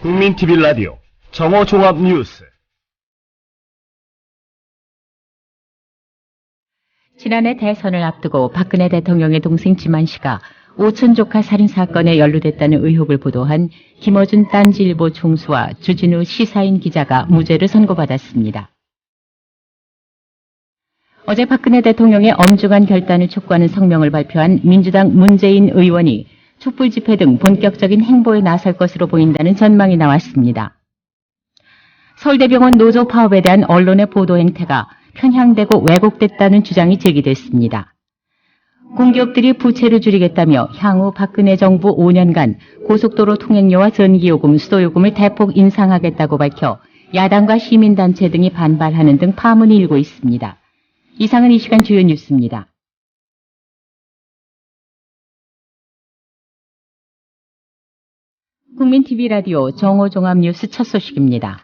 국민 TV 라디오 정오 종합 뉴스. 지난해 대선을 앞두고 박근혜 대통령의 동생 지만 씨가 오촌 조카 살인 사건에 연루됐다는 의혹을 보도한 김어준 딴지일보 총수와 주진우 시사인 기자가 무죄를 선고받았습니다. 어제 박근혜 대통령의 엄중한 결단을 촉구하는 성명을 발표한 민주당 문재인 의원이 촛불 집회 등 본격적인 행보에 나설 것으로 보인다는 전망이 나왔습니다. 서울대병원 노조 파업에 대한 언론의 보도 행태가 편향되고 왜곡됐다는 주장이 제기됐습니다. 공기업들이 부채를 줄이겠다며 향후 박근혜 정부 5년간 고속도로 통행료와 전기요금, 수도요금을 대폭 인상하겠다고 밝혀 야당과 시민단체 등이 반발하는 등 파문이 일고 있습니다. 이상은 이 시간 주요 뉴스입니다. 국민 TV 라디오 정오 종합 뉴스 첫 소식입니다.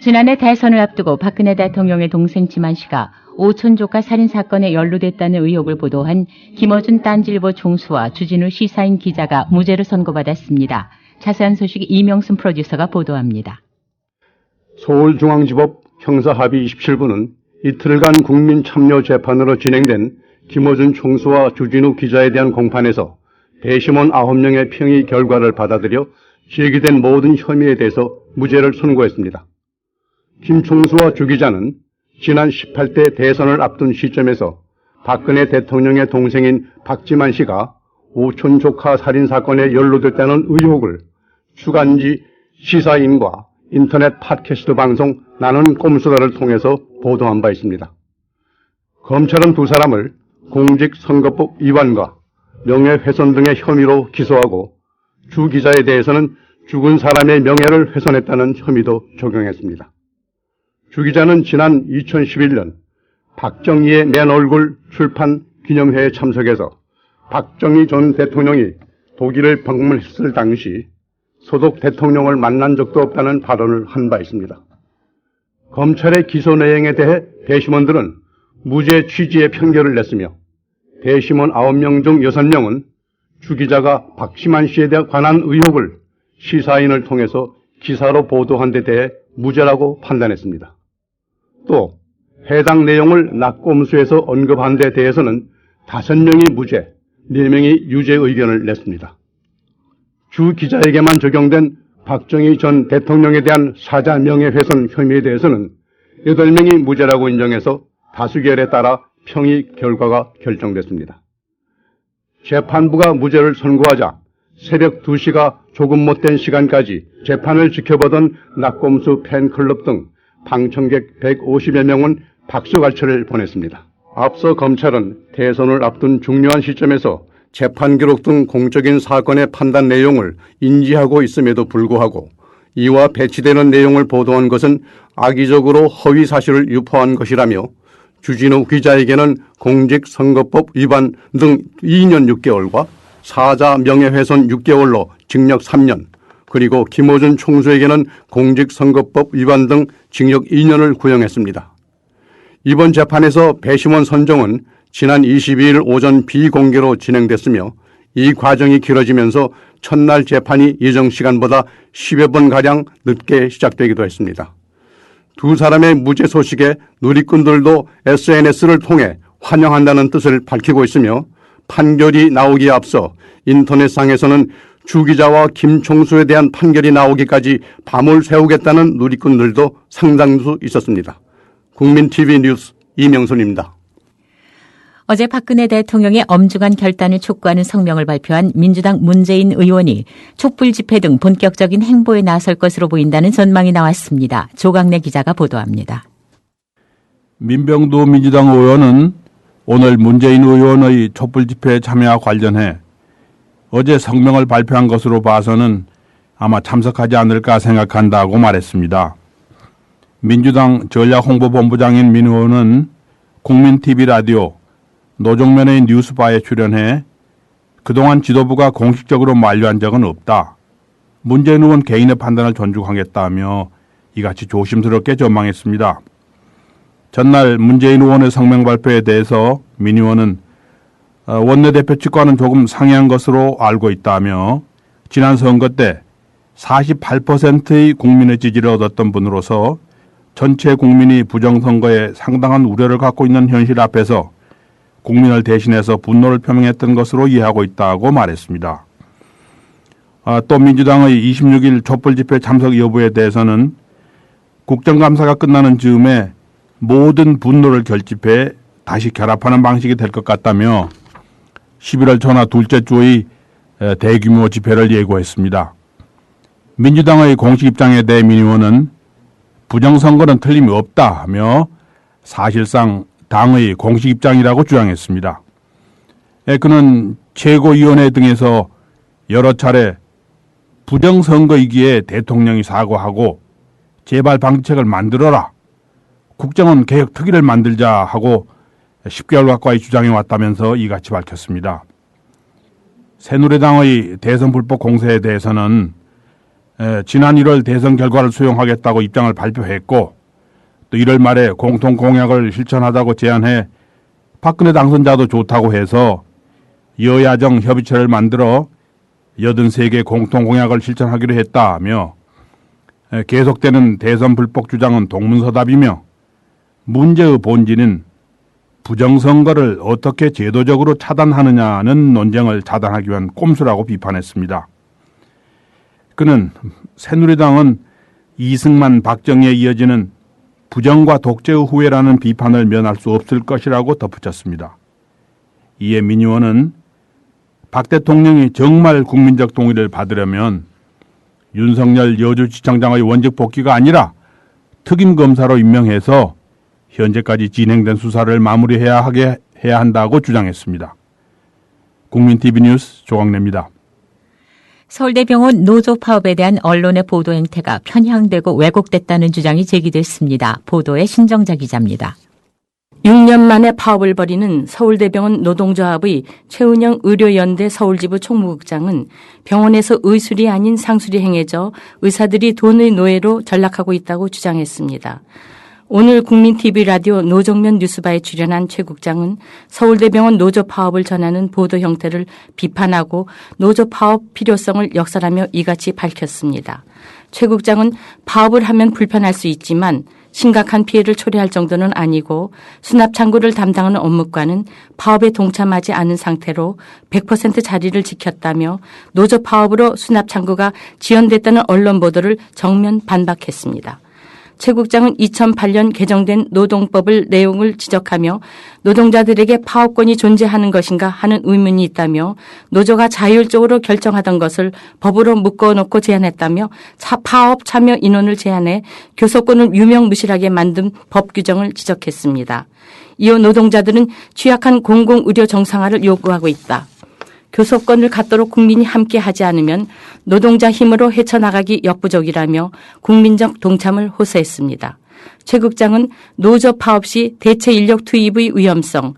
지난해 대선을 앞두고 박근혜 대통령의 동생 지만 씨가 오촌 조카 살인 사건에 연루됐다는 의혹을 보도한 김어준 딴질보 총수와 주진우 시사인 기자가 무죄를 선고받았습니다. 자세한 소식 이명순 프로듀서가 보도합니다. 서울중앙지법 형사합의 27부는 이틀간 국민참여 재판으로 진행된 김어준 총수와 주진우 기자에 대한 공판에서 배심원 9명의 평의 결과를 받아들여 제기된 모든 혐의에 대해서 무죄를 선고했습니다. 김 총수와 주 기자는 지난 18대 대선을 앞둔 시점에서 박근혜 대통령의 동생인 박지만 씨가 오촌 조카 살인 사건에 연루됐다는 의혹을 주간지 시사인과 인터넷 팟캐스트 방송 나는 꼼수다를 통해서 보도한 바 있습니다. 검찰은 두 사람을 공직선거법 위반과 명예훼손 등의 혐의로 기소하고 주 기자에 대해서는 죽은 사람의 명예를 훼손했다는 혐의도 적용했습니다. 주 기자는 지난 2011년 박정희의 맨 얼굴 출판 기념회에 참석해서 박정희 전 대통령이 독일을 방문했을 당시 소속 대통령을 만난 적도 없다는 발언을 한 바 있습니다. 검찰의 기소 내용에 대해 배심원들은 무죄 취지의 판결을 냈으며 배심원 9명 중 6명은 주 기자가 박시만 씨에 대한 관한 의혹을 시사인을 통해서 기사로 보도한 데 대해 무죄라고 판단했습니다. 또 해당 내용을 낙검수에서 언급한 데 대해서는 5명이 무죄, 4명이 유죄 의견을 냈습니다. 주 기자에게만 적용된 박정희 전 대통령에 대한 사자 명예훼손 혐의에 대해서는 8명이 무죄라고 인정해서 다수결에 따라 평의 결과가 결정됐습니다. 재판부가 무죄를 선고하자 새벽 2시가 조금 못된 시간까지 재판을 지켜보던 낙검수 팬클럽 등 방청객 150여 명은 박수갈채를 보냈습니다. 앞서 검찰은 대선을 앞둔 중요한 시점에서 재판 기록 등 공적인 사건의 판단 내용을 인지하고 있음에도 불구하고 이와 배치되는 내용을 보도한 것은 악의적으로 허위 사실을 유포한 것이라며 주진우 기자에게는 공직선거법 위반 등 2년 6개월과 사자 명예훼손 6개월로 징역 3년, 그리고 김호준 총수에게는 공직선거법 위반 등 징역 2년을 구형했습니다. 이번 재판에서 배심원 선정은 지난 22일 오전 비공개로 진행됐으며 이 과정이 길어지면서 첫날 재판이 예정 시간보다 10여 번가량 늦게 시작되기도 했습니다. 두 사람의 무죄 소식에 누리꾼들도 SNS를 통해 환영한다는 뜻을 밝히고 있으며 판결이 나오기에 앞서 인터넷상에서는 주 기자와 김 총수에 대한 판결이 나오기까지 밤을 새우겠다는 누리꾼들도 상당수 있었습니다. 국민TV 뉴스 이명순입니다. 어제 박근혜 대통령의 엄중한 결단을 촉구하는 성명을 발표한 민주당 문재인 의원이 촛불 집회 등 본격적인 행보에 나설 것으로 보인다는 전망이 나왔습니다. 조강래 기자가 보도합니다. 민병두 민주당 의원은 오늘 문재인 의원의 촛불 집회에 참여와 관련해 어제 성명을 발표한 것으로 봐서는 아마 참석하지 않을까 생각한다고 말했습니다. 민주당 전략홍보본부장인 민 의원은 국민TV 라디오 노종면의 뉴스바에 출연해 그동안 지도부가 공식적으로 만류한 적은 없다. 문재인 의원 개인의 판단을 존중하겠다며 이같이 조심스럽게 전망했습니다. 전날 문재인 의원의 성명 발표에 대해서 민 의원은 원내대표 측과는 조금 상이한 것으로 알고 있다며 지난 선거 때 48%의 국민의 지지를 얻었던 분으로서 전체 국민이 부정선거에 상당한 우려를 갖고 있는 현실 앞에서 국민을 대신해서 분노를 표명했던 것으로 이해하고 있다고 말했습니다. 아, 또 민주당의 26일 촛불 집회 참석 여부에 대해서는 국정감사가 끝나는 즈음에 모든 분노를 결집해 다시 결합하는 방식이 될 것 같다며 11월 전화 둘째 주의 에, 대규모 집회를 예고했습니다. 민주당의 공식 입장에 대해 민 의원은 부정선거는 틀림이 없다 하며 사실상 당의 공식 입장이라고 주장했습니다. 에, 그는 최고위원회 등에서 여러 차례 부정선거이기에 대통령이 사과하고 재발 방지책을 만들어라. 국정원 개혁 특위를 만들자 하고 10개월 가까이 주장해 왔다면서 이같이 밝혔습니다. 새누리당의 대선 불법 공세에 대해서는 에, 지난 1월 대선 결과를 수용하겠다고 입장을 발표했고 또 1월 말에 공통 공약을 실천하자고 제안해 박근혜 당선자도 좋다고 해서 여야정 협의체를 만들어 83개 공통 공약을 실천하기로 했다며 에, 계속되는 대선 불복 주장은 동문서답이며 문제의 본질은 부정선거를 어떻게 제도적으로 차단하느냐는 논쟁을 차단하기 위한 꼼수라고 비판했습니다. 그는 새누리당은 이승만 박정희에 이어지는 부정과 독재의 후회라는 비판을 면할 수 없을 것이라고 덧붙였습니다. 이에 민 의원은 박 대통령이 정말 국민적 동의를 받으려면 윤석열 여주지청장의 원직 복귀가 아니라 특임 검사로 임명해서 현재까지 진행된 수사를 마무리해야 하게 해야 한다고 주장했습니다. 국민 TV 뉴스 조광래입니다. 서울대병원 노조 파업에 대한 언론의 보도 행태가 편향되고 왜곡됐다는 주장이 제기됐습니다. 보도의 신정자 기자입니다. 6년 만에 파업을 벌이는 서울대병원 노동조합의 최은영 의료연대 서울지부 총무국장은 병원에서 의술이 아닌 상술이 행해져 의사들이 돈의 노예로 전락하고 있다고 주장했습니다. 오늘 국민TV 라디오 노정면 뉴스바에 출연한 최 국장은 서울대병원 노조 파업을 전하는 보도 형태를 비판하고 노조 파업 필요성을 역설하며 이같이 밝혔습니다. 최 국장은 파업을 하면 불편할 수 있지만 심각한 피해를 초래할 정도는 아니고 수납 창구를 담당하는 업무과는 파업에 동참하지 않은 상태로 100% 자리를 지켰다며 노조 파업으로 수납 창구가 지연됐다는 언론 보도를 정면 반박했습니다. 최 국장은 2008년 개정된 노동법을 내용을 지적하며 노동자들에게 파업권이 존재하는 것인가 하는 의문이 있다며 노조가 자율적으로 결정하던 것을 법으로 묶어놓고 제안했다며 파업 참여 인원을 제한해 교섭권을 유명무실하게 만든 법 규정을 지적했습니다. 이후 노동자들은 취약한 공공의료 정상화를 요구하고 있다. 교섭권을 갖도록 국민이 함께 하지 않으면 노동자 힘으로 헤쳐나가기 역부족이라며 국민적 동참을 호소했습니다. 최 국장은 노조 파업 시 대체 인력 투입의 위험성,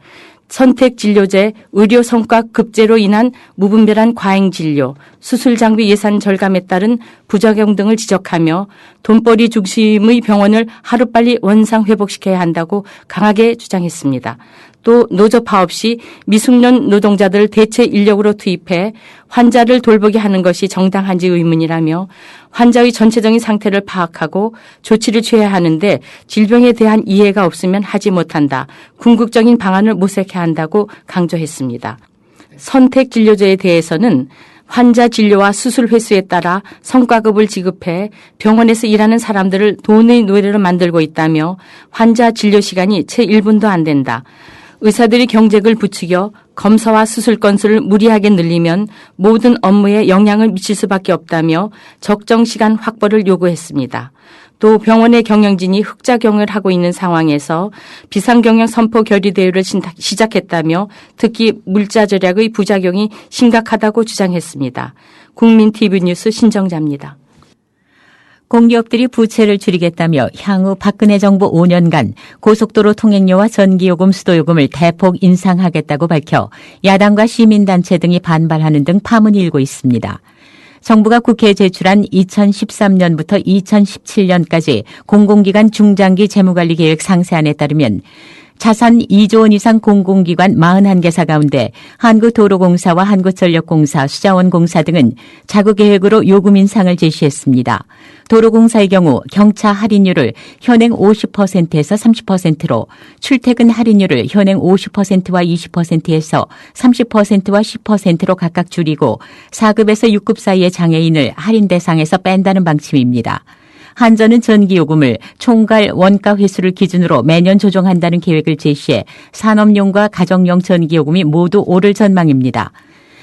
선택 진료제, 의료 성과 급제로 인한 무분별한 과잉 진료, 수술 장비 예산 절감에 따른 부작용 등을 지적하며 돈벌이 중심의 병원을 하루빨리 원상 회복시켜야 한다고 강하게 주장했습니다. 또 노조 파업 시 미숙련 노동자들 대체 인력으로 투입해 환자를 돌보게 하는 것이 정당한지 의문이라며 환자의 전체적인 상태를 파악하고 조치를 취해야 하는데 질병에 대한 이해가 없으면 하지 못한다. 궁극적인 방안을 모색해야 한다고 강조했습니다. 선택 진료제에 대해서는 환자 진료와 수술 횟수에 따라 성과급을 지급해 병원에서 일하는 사람들을 돈의 노예로 만들고 있다며 환자 진료 시간이 채 1분도 안 된다. 의사들이 경쟁을 부추겨 검사와 수술 건수를 무리하게 늘리면 모든 업무에 영향을 미칠 수밖에 없다며 적정 시간 확보를 요구했습니다. 또 병원의 경영진이 흑자 경영을 하고 있는 상황에서 비상경영 선포 결의 대회를 시작했다며 특히 물자 절약의 부작용이 심각하다고 주장했습니다. 국민 TV 뉴스 신정자입니다. 공기업들이 부채를 줄이겠다며 향후 박근혜 정부 5년간 고속도로 통행료와 전기요금, 수도요금을 대폭 인상하겠다고 밝혀 야당과 시민단체 등이 반발하는 등 파문이 일고 있습니다. 정부가 국회에 제출한 2013년부터 2017년까지 공공기관 중장기 재무관리 계획 상세안에 따르면 자산 2조 원 이상 공공기관 41개사 가운데 한국도로공사와 한국전력공사, 수자원공사 등은 자구계획으로 요금 인상을 제시했습니다. 도로공사의 경우 경차 할인율을 현행 50%에서 30%로 출퇴근 할인율을 현행 50%와 20%에서 30%와 10%로 각각 줄이고 4급에서 6급 사이의 장애인을 할인 대상에서 뺀다는 방침입니다. 한전은 전기요금을 총괄 원가 회수를 기준으로 매년 조정한다는 계획을 제시해 산업용과 가정용 전기요금이 모두 오를 전망입니다.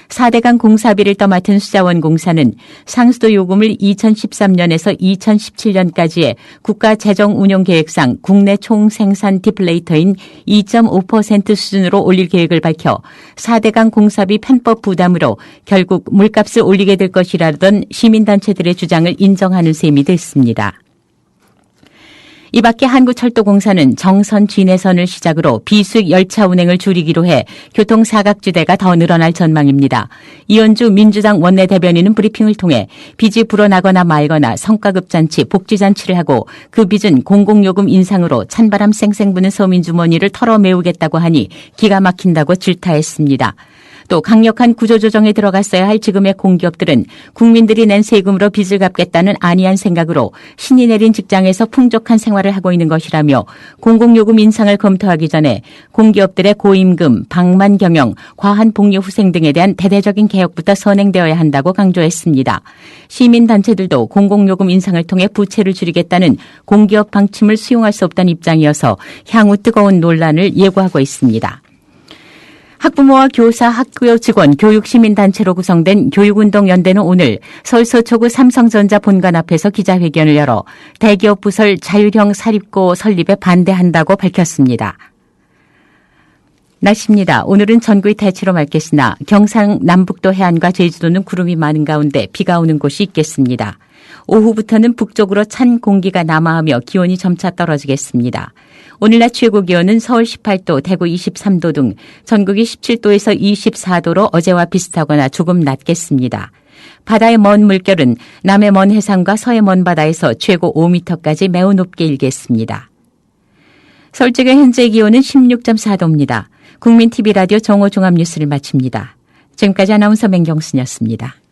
4대강 공사비를 떠맡은 수자원 공사는 상수도 요금을 2013년에서 2017년까지의 국가 재정 운용 계획상 국내 총 생산 디플레이터인 2.5% 수준으로 올릴 계획을 밝혀 4대강 공사비 편법 부담으로 결국 물값을 올리게 될 것이라던 시민단체들의 주장을 인정하는 셈이 됐습니다. 이 밖에 한국철도공사는 정선 진해선을 시작으로 비수익 열차 운행을 줄이기로 해 교통 사각지대가 더 늘어날 전망입니다. 이현주 민주당 원내대변인은 브리핑을 통해 빚이 불어나거나 말거나 성과급잔치, 복지잔치를 하고 그 빚은 공공요금 인상으로 찬바람 쌩쌩 부는 서민 주머니를 털어메우겠다고 하니 기가 막힌다고 질타했습니다. 또 강력한 구조조정에 들어갔어야 할 지금의 공기업들은 국민들이 낸 세금으로 빚을 갚겠다는 안이한 생각으로 신이 내린 직장에서 풍족한 생활을 하고 있는 것이라며 공공요금 인상을 검토하기 전에 공기업들의 고임금, 방만 경영, 과한 복리 후생 등에 대한 대대적인 개혁부터 선행되어야 한다고 강조했습니다. 시민단체들도 공공요금 인상을 통해 부채를 줄이겠다는 공기업 방침을 수용할 수 없다는 입장이어서 향후 뜨거운 논란을 예고하고 있습니다. 학부모와 교사, 학교 직원, 교육시민단체로 구성된 교육운동연대는 오늘 서울 서초구 삼성전자 본관 앞에서 기자회견을 열어 대기업 부설 자율형 사립고 설립에 반대한다고 밝혔습니다. 날씨입니다. 오늘은 전국이 대체로 맑겠으나 경상 남북도 해안과 제주도는 구름이 많은 가운데 비가 오는 곳이 있겠습니다. 오후부터는 북쪽으로 찬 공기가 남하하며 기온이 점차 떨어지겠습니다. 오늘 낮 최고 기온은 서울 18도, 대구 23도 등 전국이 17도에서 24도로 어제와 비슷하거나 조금 낮겠습니다. 바다의 먼 물결은 남해 먼 해상과 서해 먼 바다에서 최고 5m까지 매우 높게 일겠습니다. 서울 지의 현재 기온은 16.4도입니다. 국민TV 라디오 정오 종합뉴스를 마칩니다. 지금까지 아나운서 맹경순이었습니다.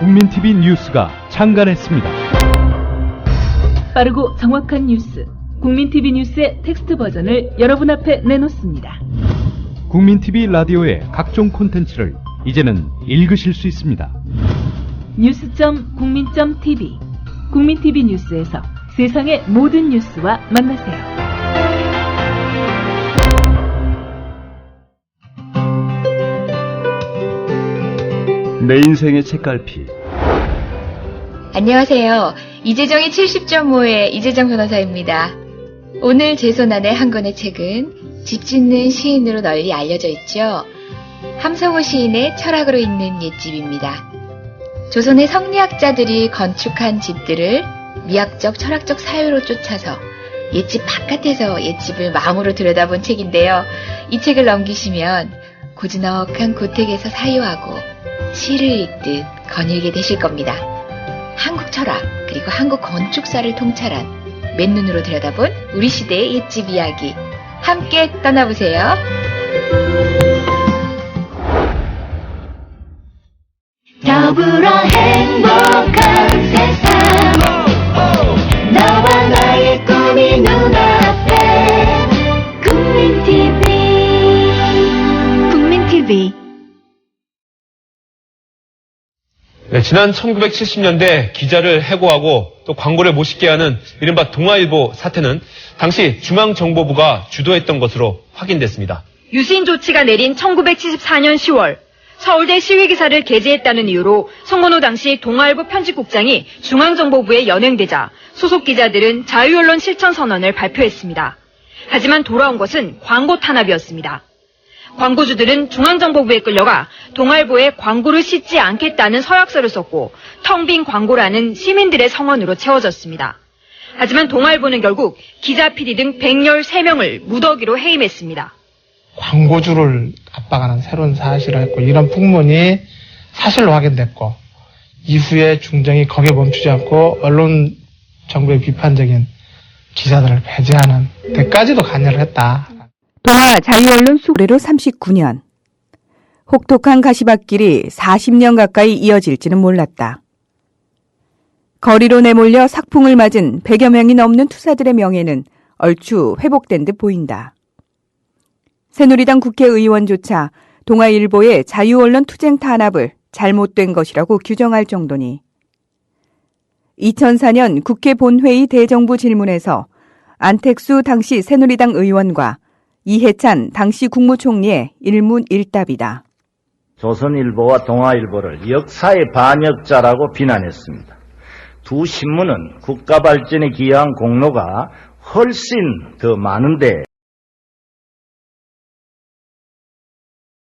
국민TV 뉴스가 창간했습니다. 빠르고 정확한 뉴스. 국민TV 뉴스의 텍스트 버전을 여러분 앞에 내놓습니다. 국민TV 라디오의 각종 콘텐츠를 이제는 읽으실 수 있습니다. 뉴스.국민.tv 국민TV 뉴스에서 세상의 모든 뉴스와 만나세요. 내 인생의 책갈피. 안녕하세요. 이재정의 70.5의 이재정 변호사입니다. 오늘 제 손안의 한 권의 책은 집 짓는 시인으로 널리 알려져 있죠. 함성호 시인의 철학으로 있는 옛집입니다. 조선의 성리학자들이 건축한 집들을 미학적, 철학적 사유로 쫓아서 옛집 바깥에서 옛집을 마음으로 들여다본 책인데요. 이 책을 넘기시면 고즈넉한 고택에서 사유하고 시를 읽듯 거닐게 되실 겁니다. 한국 철학 그리고 한국 건축사를 통찰한 맨눈으로 들여다본 우리 시대의 옛집 이야기 함께 떠나보세요. 더불어 행복한 세상 너와 나의 꿈이 눈앞 네, 지난 1970년대 기자를 해고하고 또 광고를 못 싣게 하는 이른바 동아일보 사태는 당시 중앙정보부가 주도했던 것으로 확인됐습니다. 유신 조치가 내린 1974년 10월 서울대 시위 기사를 게재했다는 이유로 송건호 당시 동아일보 편집국장이 중앙정보부에 연행되자 소속 기자들은 자유언론 실천 선언을 발표했습니다. 하지만 돌아온 것은 광고 탄압이었습니다. 광고주들은 중앙정보부에 끌려가 동아일보에 광고를 싣지 않겠다는 서약서를 썼고 텅 빈 광고라는 시민들의 성원으로 채워졌습니다. 하지만 동아일보는 결국 기자 PD 등 113명을 무더기로 해임했습니다. 광고주를 압박하는 새로운 사실을 했고 이런 풍문이 사실로 확인됐고 이후에 중정이 거기에 멈추지 않고 언론 정부의 비판적인 기사들을 배제하는 데까지도 관여를 했다. 동아 자유언론 수레로 39년. 혹독한 가시밭길이 40년 가까이 이어질지는 몰랐다. 거리로 내몰려 삭풍을 맞은 100여 명이 넘는 투사들의 명예는 얼추 회복된 듯 보인다. 새누리당 국회의원조차 동아일보의 자유언론 투쟁 탄압을 잘못된 것이라고 규정할 정도니 2004년 국회 본회의 대정부 질문에서 안택수 당시 새누리당 의원과 이해찬 당시 국무총리의 일문일답이다. 조선일보와 동아일보를 역사의 반역자라고 비난했습니다. 두 신문은 국가 발전에 기여한 공로가 훨씬 더 많은데